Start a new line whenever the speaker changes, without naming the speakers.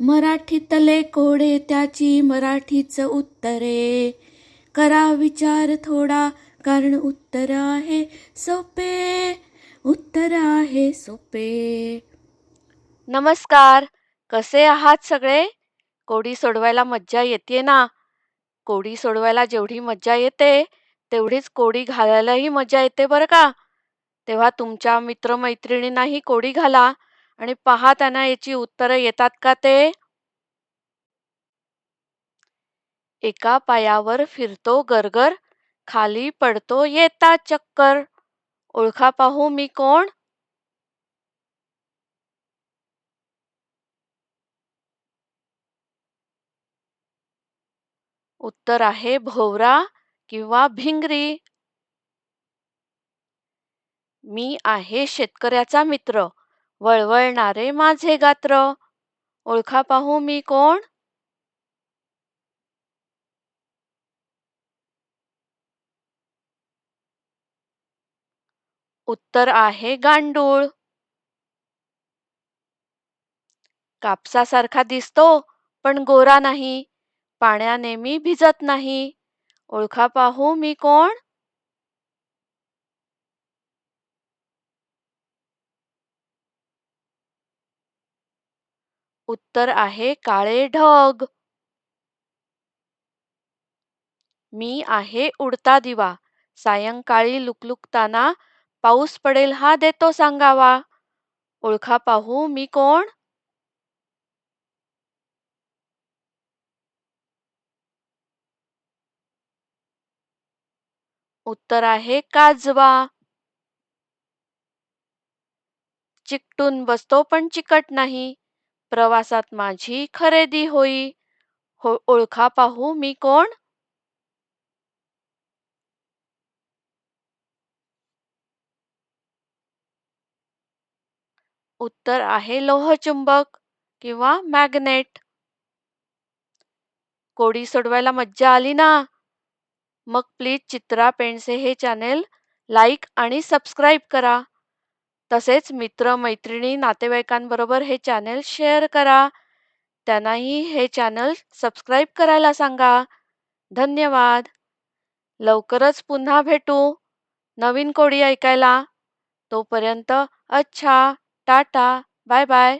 मराठीतले कोडे त्याची मराठीच उत्तरे. करा विचार थोडा कारण उत्तर आहे सोपे. उत्तर आहे सोपे. नमस्कार. कसे आहात सगळे? कोडी सोडवायला मज्जा येते ना? कोडी सोडवायला जेवढी मज्जा येते तेवढीच कोडी घालायलाही मजा येते बरं का? तेव्हा तुमच्या मित्रमैत्रिणींनाही कोडी घाला. आणि पहा त्यांना याची उत्तरं येतात का ते? एका पायावर फिरतो गरगर खाली पडतो येता चक्कर. ओळखा पाहू मी कोण? उत्तर आहे भोवरा किंवा भिंगरी. मी आहे शेतकऱ्याचा मित्र. वळवळणारे माझे गात्र. ओळखा पाहू मी कोण? उत्तर आहे गांडूळ. कापसासारखा दिसतो पण गोरा नाही. पाण्याने मी भिजत नाही. ओळखा पाहू मी कोण? उत्तर आहे काळे ढग. मी आहे उडता दिवा. सायंकाळी लुकलुकताना पाऊस पडेल हा देतो सांगावा. ओळखा पाहू मी कोण? उत्तर आहे काजवा. चिकटून बसतो पण चिकट नाही. प्रवासात माझी खरेदी होई. हो ओळखा पाहू मी कोण? उत्तर आहे लोहचुंबक किंवा मॅग्नेट. कोडी सोडवायला मज्जा आली ना? मग प्लीज चित्रा पेंडसे हे चॅनेल लाईक आणि सबस्क्राईब करा. तसेच मित्र मैत्रिणी नातेवाईकांबरोबर हे चॅनेल शेअर करा. त्यांनाही हे चॅनल सबस्क्राईब करायला सांगा. धन्यवाद. लवकरच पुन्हा भेटू नवीन कोडी ऐकायला. तोपर्यंत अच्छा टाटा बाय बाय